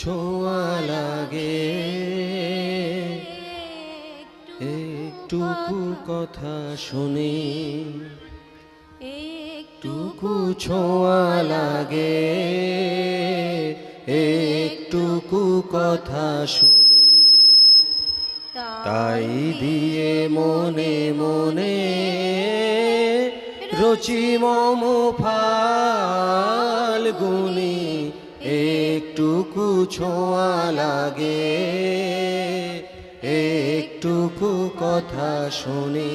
ছোঁয়া লাগে একটুকু কথা শুনি, একটুকু ছোঁয়া লাগে একটুকু কথা শুনি। তাই দিয়ে মনে মনে রচি মম ফাল্গুনি একটুকু ছোঁয়া লাগে একটুকু কথা শুনি।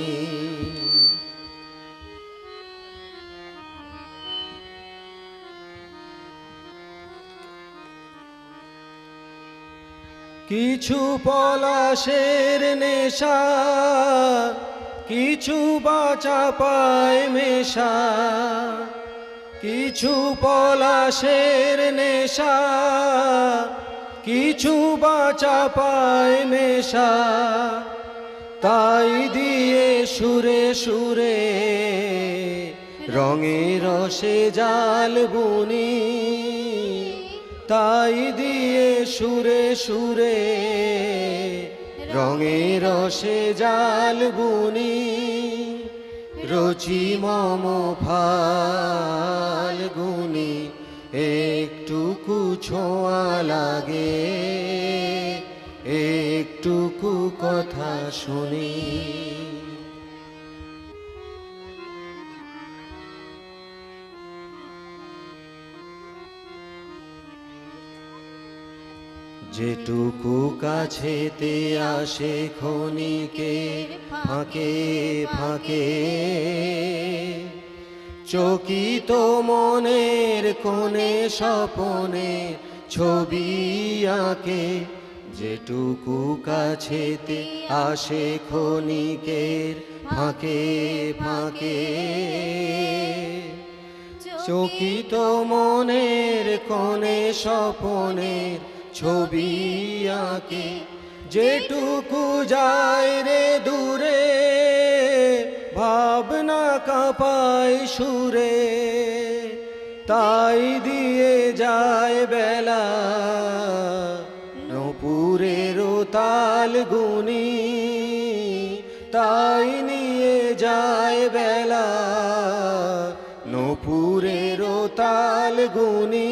কিছু পলাশের নেশা কিছু বাচা পায় মেশা। কিছু পলাশের নেশা, কিছু বাচা পায় মেশা তাই দিয়ে সুরে সুরে রঙে রসে জাল বুনি। তাই দিয়ে সুরে সুরে রঙে রসে জাল বুনি। রচি মম ফাল্গুনি একটুকু ছোঁয়া লাগে একটুকু কথা শুনি। যেটুকু কাছেতে আসে খনিকে ফাঁকে ফাঁকে। চকিত মনের কোণে, স্বপনে ছবি আঁকে। যেটুকু কাছেতে আসে খনিকের ফাঁকে ফাঁকে। চকিত মনের কোণে স্বপনের ছবি আঁকে, যেটুকু যায় রে দূরে, ভাবনা কাঁপায় সুরে। তাই দিয়ে যায় বেলা, নপুরের তাল গুনি। তাই নিয়ে যায় বেলা, নপুরের তাল গুনি।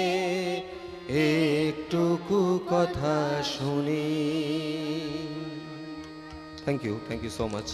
একটুকু কথা শুনি। Thank you thank you so much